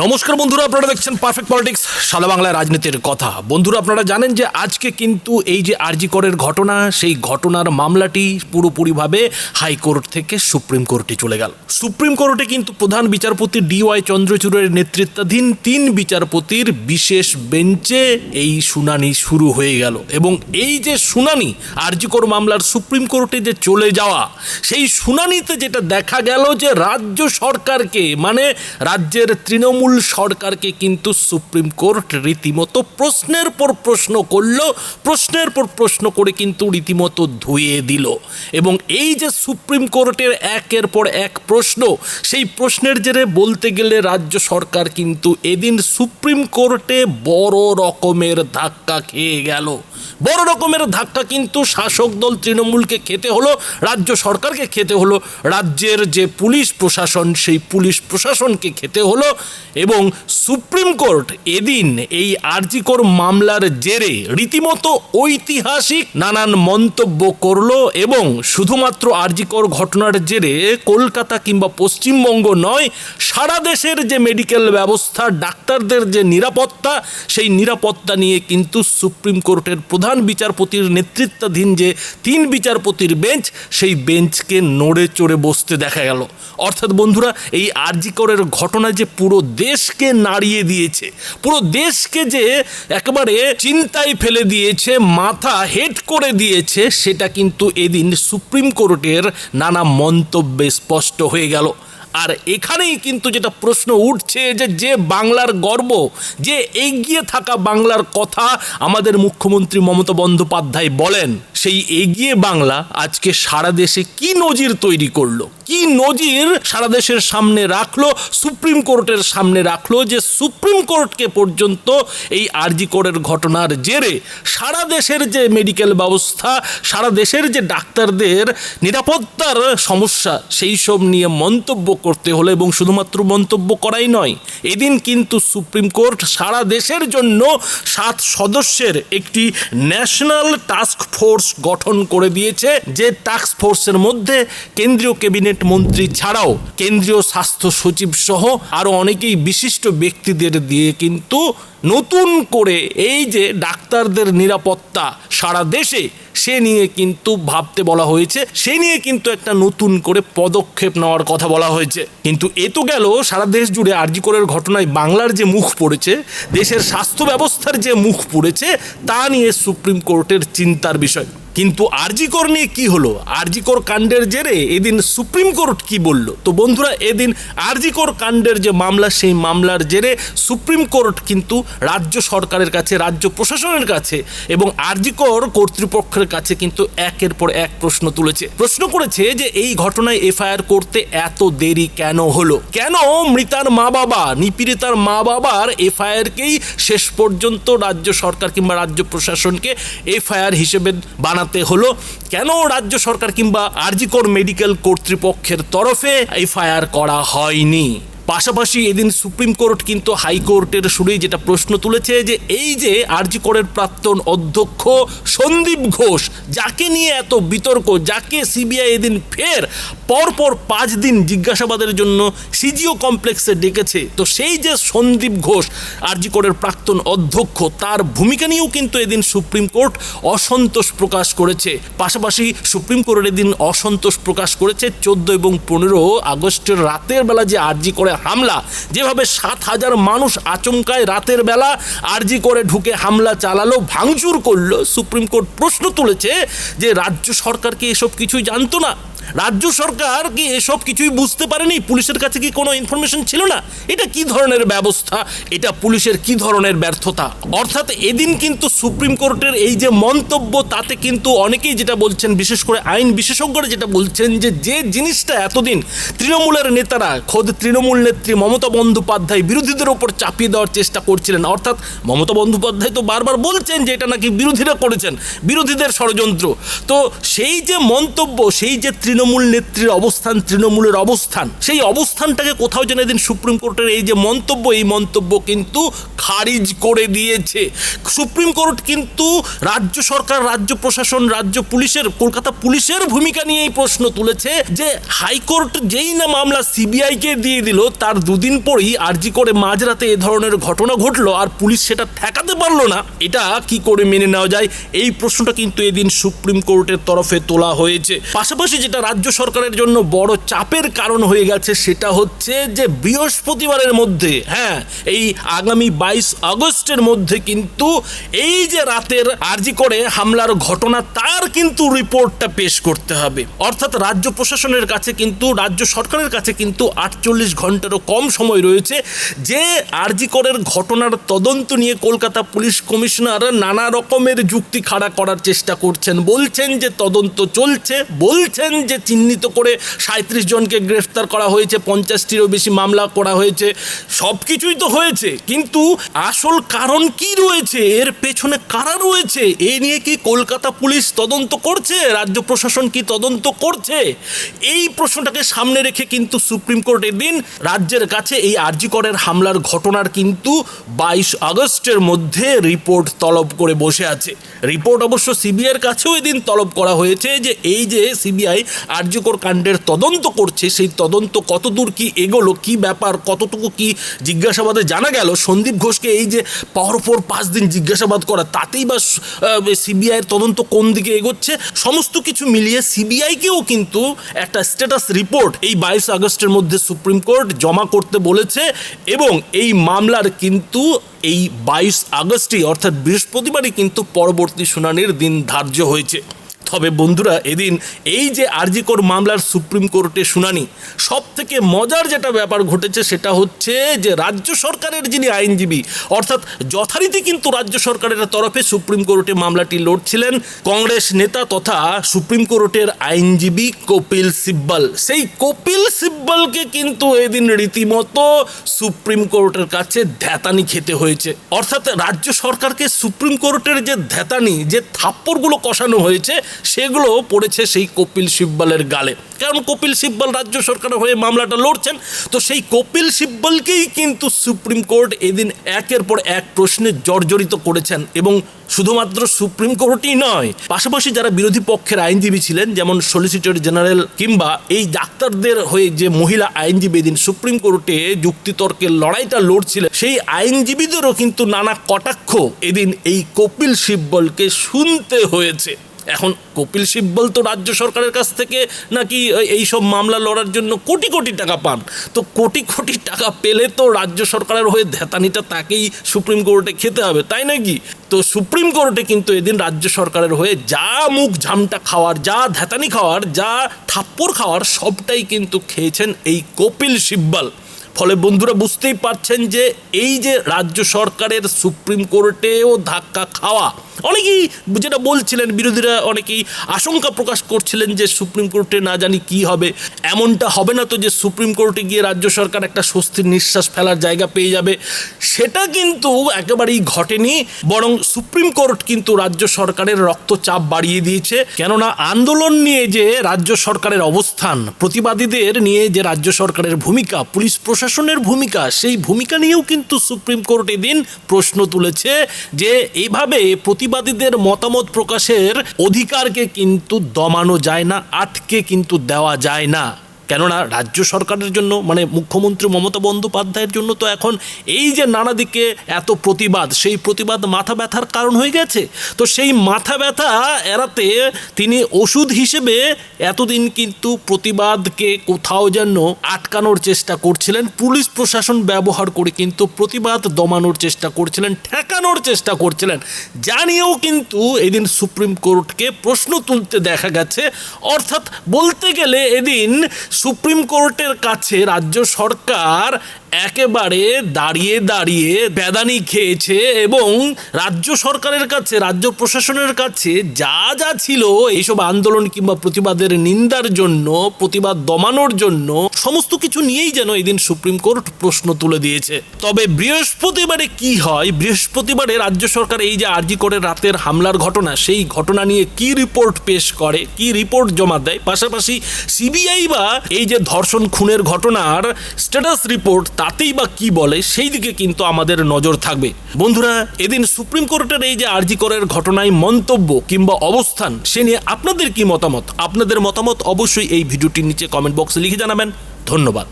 নমস্কার বন্ধুরা, আপনারা দেখছেন পারফেক্ট পলিটিক্স সাদা বাংলায় রাজনীতির কথা। বন্ধুরা, আপনারা জানেন যে আজকে কিন্তু এই যে আরজি করের ঘটনা, সেই ঘটনার মামলাটি পুরোপুরিভাবে হাইকোর্ট থেকে সুপ্রিম কোর্টে চলে গেল। সুপ্রিম কোর্টে কিন্তু প্রধান বিচারপতি ডিওয়াই চন্দ্রচূড়ের নেতৃত্বাধীন তিন বিচারপতির বিশেষ বেঞ্চে এই শুনানি শুরু হয়ে গেল। এবং এই যে শুনানি আরজিকর মামলার সুপ্রিম কোর্টে যে চলে যাওয়া, সেই শুনানিতে যেটা দেখা গেল যে রাজ্য সরকারকে মানে রাজ্যের তৃণমূল সরকারকে কিন্তু সুপ্রিম কোর্ট রীতিমতো প্রশ্নের পর প্রশ্ন করল, প্রশ্নের পর প্রশ্ন করে কিন্তু রীতিমতো ধুয়ে দিল। এবং এই যে সুপ্রিম কোর্টের একের পর এক প্রশ্ন, সেই প্রশ্নের জেরে বলতে গেলে রাজ্য সরকার কিন্তু এদিন সুপ্রিম কোর্টে বড় রকমের ধাক্কা খেয়ে গেল। বড় রকমের ধাক্কা কিন্তু শাসক দল তৃণমূলকে খেতে হলো, রাজ্য সরকারকে খেতে হলো, রাজ্যের যে পুলিশ প্রশাসন, সেই পুলিশ প্রশাসনকে খেতে হলো। এবং সুপ্রিম কোর্ট এদিন এই আরজিকর মামলার জেরে রীতিমতো ঐতিহাসিক নানান মন্তব্য করল এবং শুধুমাত্র আরজিকর ঘটনার জেরে কলকাতা কিংবা পশ্চিমবঙ্গ নয়, সারা দেশের যে মেডিকেল ব্যবস্থা, ডাক্তারদের যে নিরাপত্তা, সেই নিরাপত্তা নিয়ে কিন্তু সুপ্রিম কোর্টের প্রধান বিচারপতির নেতৃত্বাধীন যে তিন বিচারপতির বেঞ্চ, সেই বেঞ্চকে নড়ে চড়ে বসতে দেখা গেল। অর্থাৎ বন্ধুরা, এই আরজিকরের ঘটনা যে পুরো দেশকে নাড়িয়ে দিয়েছে। পুরো দেশকে যে একবারে চিন্তায় ফেলে দিয়েছে, মাথা হেট করে দিয়েছে, সেটা কিন্তু এদিন সুপ্রিম কোর্টের নানা মন্তব্যে স্পষ্ট হয়ে গেল। আর এখানেই কিন্তু যেটা প্রশ্ন উঠছে যে যে বাংলার গর্ব, যে এগিয়ে থাকা বাংলার কথা আমাদের মুখ্যমন্ত্রী মমতা বন্দ্যোপাধ্যায় বলেন, সেই এগিয়ে বাংলা আজকে সারা দেশে কি নজির তৈরি করল? কি নজির সারা দেশের সামনে রাখল, সুপ্রিম কোর্টের সামনে রাখল যে সুপ্রিম কোর্টকে পর্যন্ত এই আরজি কোরের ঘটনার জেরে সারা দেশের যে মেডিকেল ব্যবস্থা, সারা দেশের যে ডাক্তারদের নিরাপত্তার সমস্যা, সেই সব নিয়ে মন্তব্য করতে হলো এবং শুধুমাত্র মন্তব্য করাই নয়, এদিন কিন্তু সুপ্রিম কোর্ট সারা দেশের জন্য সাত সদস্যের একটি ন্যাশনাল টাস্ক ফোর্স গঠন করে দিয়েছে, যে টাস্ক ফোর্সের মধ্যে কেন্দ্রীয় ক্যাবিনেট মন্ত্রী ছাড়াও কেন্দ্রীয় স্বাস্থ্য সচিব সহ আরও অনেকেই বিশিষ্ট ব্যক্তিদের দিয়ে কিন্তু নতুন করে এই যে ডাক্তারদের নিরাপত্তা সারা দেশে সে নিয়ে কিন্তু ভাবতে বলা হয়েছে, সে নিয়ে কিন্তু একটা নতুন করে পদক্ষেপ নেওয়ার কথা বলা হয়েছে। কিন্তু এ তো গেল, সারা দেশ জুড়ে আর্জি করার ঘটনায় বাংলার যে মুখ পড়েছে, দেশের স্বাস্থ্য ব্যবস্থার যে মুখ পড়েছে, তা নিয়ে সুপ্রিম কোর্টের চিন্তার বিষয়। কিন্তু আরজিকর নিয়ে কি হলো? আরজিকর কাণ্ডের জেরে এদিন সুপ্রিম কোর্ট কি বলল? তো বন্ধুরা, এদিন আরজিকর কাণ্ডের যে মামলা, সেই মামলার জেরে সুপ্রিম কোর্ট কিন্তু রাজ্য সরকারের কাছে, রাজ্য প্রশাসনের কাছে এবং আরজিকর কর্তৃপক্ষের কাছে কিন্তু একের পর এক প্রশ্ন তুলেছে। প্রশ্ন করেছে যে এই ঘটনায় এফআইআর করতে এত দেরি কেন হলো? কেন মৃতার মা বাবা নিপীড়িতার মা বাবার এফআইআরকেই শেষ পর্যন্ত রাজ্য সরকার কিংবা রাজ্য প্রশাসনকে এফআইআর হিসেবে বানাতে হলো কেন রাজ্য সরকার কিংবা আরজিকর মেডিকেল কর্তৃপক্ষের তরফে এফআইআর করা হয়নি? পাশাপাশি এদিন সুপ্রিম কোর্ট কিন্তু হাইকোর্টের শুরুই যেটা প্রশ্ন তুলেছে যে এই যে আরজি করের প্রাক্তন অধ্যক্ষ সন্দীপ ঘোষ, যাকে নিয়ে এত বিতর্ক, যাকে সিবিআই এদিন ফের পরপর পাঁচ দিন জিজ্ঞাসাবাদের জন্য সিজিও কমপ্লেক্সে ডেকেছে। তো সেই যে সন্দীপ ঘোষ, আরজি করের প্রাক্তন অধ্যক্ষ, তার ভূমিকা নিয়েও কিন্তু এদিন সুপ্রিম কোর্ট অসন্তোষ প্রকাশ করেছে। পাশাপাশি সুপ্রিম কোর্ট এদিন অসন্তোষ প্রকাশ করেছে চোদ্দ এবং পনেরো আগস্টের রাতের বেলা যে আরজি করে হামলা। যেভাবে সাত হাজার মানুষ আচমকায় রাতের বেলা আরজি করে ঢুকে হামলা চালালো, ভাঙচুর করল, সুপ্রিম কোর্ট প্রশ্ন তুলেছে যে, রাজ্য সরকার কি এসব কিছুই জানতো না? রাজ্য সরকার কি এসব কিছুই বুঝতে পারেনি? পুলিশের কাছে কি কোনো ইনফরমেশন ছিল না? এটা কি ধরনের ব্যবস্থা? এটা পুলিশের কি ধরনের ব্যর্থতা? অর্থাৎ এদিন কিন্তু সুপ্রিম কোর্টের এই যে মন্তব্য, তাতে কিন্তু অনেকেই যেটা বলছেন, বিশেষ করে আইন বিশেষজ্ঞরা যেটা বলছেন যে যে জিনিসটা এতদিন তৃণমূলের নেতারা, খোদ তৃণমূল নেত্রী মমতা বন্দ্যোপাধ্যায় বিরোধীদের ওপর চাপিয়ে দেওয়ার চেষ্টা করছিলেন। অর্থাৎ মমতা বন্দ্যোপাধ্যায় তো বারবার বলছেন যে এটা নাকি বিরোধীরা করেছেন, বিরোধীদের ষড়যন্ত্র। তো সেই যে মন্তব্য, সেই যে তৃণমূল তৃণমূল নেত্রীর অবস্থান, তৃণমূলের অবস্থান। সেই অবস্থানটাকে কোথাও যেন এদিন সুপ্রিম কোর্টের এই যে মন্তব্য, এই মন্তব্য কিন্তু খারিজ করে দিয়েছে। সুপ্রিম কোর্ট কিন্তু রাজ্য সরকার, রাজ্য প্রশাসন, রাজ্য পুলিশের, কলকাতা পুলিশের ভূমিকা নিয়ে এই প্রশ্ন তুলেছে যে হাইকোর্ট যেই না মামলা সিবিআইকে দিয়ে দিল, তার দুদিন পরেই আরজি করে মাঝরাতে এ ধরনের ঘটনা ঘটলো আর পুলিশ সেটা ঠেকাতে পারল না। এটা কি করে মেনে নেওয়া যায়? এই প্রশ্নটা কিন্তু এদিন সুপ্রিম কোর্টের তরফে তোলা হয়েছে। পাশাপাশি যেটা রাজ্য সরকারের জন্য বড় চাপের কারণ হয়ে গেছে সেটা হচ্ছে যে বৃহস্পতিবারের মধ্যে হ্যাঁ এই আগামী বাইশ আগস্টের মধ্যে কিন্তু এই যে রাতের আরজি করে হামলার ঘটনা, তার কিন্তু রিপোর্টটা পেশ করতে হবে। অর্থাৎ রাজ্য প্রশাসনের কাছে কিন্তু, রাজ্য সরকারের কাছে কিন্তু আটচল্লিশ ঘন্টারও কম সময় রয়েছে যে আরজি করের ঘটনার তদন্ত নিয়ে কলকাতা পুলিশ কমিশনার নানা রকমের যুক্তি খাড়া করার চেষ্টা করছেন। বলছেন যে তদন্ত চলছে, বলছেন যে চিহ্নিত করে সাঁত্রিশ জনকে গ্রেফতার করা হয়েছে, পঞ্চাশটিরও বেশি মামলা করা হয়েছে সব কিছুই তো হয়েছে, কিন্তু আসল কারণ কি রয়েছে? এর পেছনে কারা রয়েছে? এ নিয়ে কি কলকাতা পুলিশ তদন্ত করছে? রাজ্য প্রশাসন কি তদন্ত করছে? এই প্রশ্নটাকে সামনে রেখে কিন্তু সুপ্রিম কোর্ট এদিন রাজ্যের কাছে এই আরজিকরের হামলার ঘটনার কিন্তু বাইশ আগস্টের মধ্যে রিপোর্ট তলব করে বসে আছে। রিপোর্ট অবশ্য সিবিআইয়ের কাছেও এদিন তলব করা হয়েছে যে এই যে সিবিআই আরজিকর কাণ্ডের তদন্ত করছে, সেই তদন্ত কতদূর কি এগোলো, কি ব্যাপার, কতটুকু কি জিজ্ঞাসাবাদে জানা গেল? সন্দীপ ঘোষকে এই যে পর পর পাঁচ দিন জিজ্ঞাসাবাদ করা, তাতেই বা সিবিআইয়ের তদন্ত কোন দিকে এগোচ্ছে? সমস্ত কিছু মিলিয়ে সিবিআইকেও কিন্তু একটা স্ট্যাটাস রিপোর্ট এই বাইশ আগস্টের মধ্যে সুপ্রিম কোর্ট জমা করতে বলেছে এবং এই মামলার কিন্তু এই বাইশ আগস্টই, অর্থাৎ বৃহস্পতিবারই কিন্তু পরবর্তী শুনানির দিন ধার্য হয়েছে। তবে বন্ধুরা, এদিন এই যে আরজিকর মামলার সুপ্রিম কোর্টে শুনানি সব থেকে মজার যেটা ব্যাপার ঘটেছে সেটা হচ্ছে যে রাজ্য সরকারের যিনি আইনজীবী, অর্থাৎ যথারীতি কিন্তু রাজ্য সরকারের তরফে সুপ্রিম কোর্টে মামলাটি লড়ছিলেন কংগ্রেস নেতা তথা সুপ্রিম কোর্টের আইনজীবী কপিল সিব্বল। সেই কপিল সিব্বলকে কিন্তু এদিন রীতিমতো সুপ্রিম কোর্টের কাছে ধ্যাতানি খেতে হয়েছে। অর্থাৎ রাজ্য সরকারকে সুপ্রিম কোর্টের যে ধ্যাতানি যে থাপ্পড়গুলো কষানো হয়েছে সেগুলো পড়েছে সেই কপিল সিব্বলের গালে। কারণ কপিল সিব্বল রাজ্য সরকারের হয়ে মামলাটা লড়ছেন, তো সেই কপিল সিব্বলকেই কিন্তু সুপ্রিম কোর্ট এদিন একের পর এক প্রশ্নে জর্জরিত করেছেন এবং শুধুমাত্র সুপ্রিম কোর্টই নয়, পাশাপাশি যারা বিরোধী পক্ষের আইনজীবী ছিলেন, যেমন সলিসিটর জেনারেল কিংবা এই ডাক্তারদের হয়ে যে মহিলা আইনজীবী এদিন সুপ্রিম কোর্টে যুক্তিতর্কের লড়াইটা লড়ছিলেন, সেই আইনজীবীদেরও কিন্তু নানা কটাক্ষ এদিন এই কপিল সিব্বলকে শুনতে হয়েছে। এখন কপিল সিব্বল তো রাজ্য সরকারের কাছ থেকে নাকি এই সব মামলা লড়ার জন্য কোটি কোটি টাকা পান। তো কোটি কোটি টাকা পেলে তো রাজ্য সরকারের হয়ে ধ্যাতানিটা তাকেই সুপ্রিম কোর্টে খেতে হবে, তাই নাকি? তো সুপ্রিম কোর্টে কিন্তু এদিন রাজ্য সরকারের হয়ে যা মুখ ঝামটা খাওয়ার, যা ধ্যাতানি খাওয়ার, যা থাপ্পড় খাওয়ার, সবটাই কিন্তু খেয়েছেন এই কপিল সিব্বল। ফলে বন্ধুরা বুঝতেই পারছেন যে এই যে রাজ্য সরকারের সুপ্রিম কোর্টেও ধাক্কা খাওয়া অনেকেই যেটা বলছিলেন, বিরোধীরা অনেকেই আশঙ্কা প্রকাশ করছিলেন যে সুপ্রিম কোর্টে না জানি কি হবে। এমনটা হবে না তো যে সুপ্রিম কোর্টে গিয়ে রাজ্য সরকার একটা স্বস্তির নিঃশ্বাস ফেলার জায়গা পেয়ে যাবে। সেটা কিন্তু একেবারেই ঘটেনি, বরং সুপ্রিম কোর্ট কিন্তু রাজ্য সরকারের রক্তচাপ বাড়িয়ে দিয়েছে। কেননা আন্দোলন নিয়ে যে রাজ্য সরকারের অবস্থান, প্রতিবাদীদের নিয়ে যে রাজ্য সরকারের ভূমিকা, পুলিশ প্রশাসনের ভূমিকা, সেই ভূমিকা নিয়েও কিন্তু সুপ্রিম কোর্ট এদিন প্রশ্ন তুলেছে যে এইভাবে প্রতিবাদীদের মতামত প্রকাশের অধিকারকে কিন্তু দমানো যায় না আটকে কিন্তু দেওয়া যায় না। কেননা রাজ্য সরকারের জন্য মানে মুখ্যমন্ত্রী মমতা বন্দ্যোপাধ্যায়ের জন্য তো এখন এই যে নানা দিকে এত প্রতিবাদ, সেই প্রতিবাদ মাথা ব্যথার কারণ হয়ে গেছে। তো সেই মাথা ব্যথা এড়াতে তিনি ওষুধ হিসেবে এতদিন কিন্তু প্রতিবাদকে কোথাও যেন আটকানোর চেষ্টা করছিলেন, পুলিশ প্রশাসন ব্যবহার করে কিন্তু প্রতিবাদ দমানোর চেষ্টা করছিলেন, ঠেকানোর চেষ্টা করছিলেন। জানিয়েও কিন্তু এদিন সুপ্রিম কোর্টকে প্রশ্ন তুলতে দেখা গেছে, অর্থাৎ বলতে গেলে এদিন সুপ্রিম কোর্টের কাছে রাজ্য সরকার একেবারে দাঁড়িয়ে দাঁড়িয়ে বেদানি খেয়েছে এবং রাজ্য সরকারের কাছে, রাজ্য প্রশাসনের কাছে যা যা ছিল, এইসব আন্দোলন কিংবা প্রতিবাদের নিন্দার জন্য, প্রতিবাদ দমানোর জন্য, সমস্ত কিছু নিয়েই যেন এদিন সুপ্রিম কোর্ট প্রশ্ন তুলে দিয়েছে। তবে বৃহস্পতিবারে কি হয়? বৃহস্পতিবারে রাজ্য সরকার এই যে আর্জি করে রাতের হামলার ঘটনা, সেই ঘটনা নিয়ে কি রিপোর্ট পেশ করে, কি রিপোর্ট জমা দেয়? পাশাপাশি সিবিআই বা এই যে ধর্ষণ খুনের ঘটনার স্ট্যাটাস রিপোর্ট তাতেই বা কি বলে, সেই দিকে কিন্তু আমাদের নজর থাকবে। বন্ধুরা, এদিন সুপ্রিম কোর্টের এই যে আর্জি করার ঘটনায় মন্তব্য কিংবা অবস্থান, সে নিয়ে আপনাদের কি মতামত? আপনাদের মতামত অবশ্যই এই ভিডিওটির নিচে কমেন্ট বক্সে লিখে জানাবেন। ধন্যবাদ।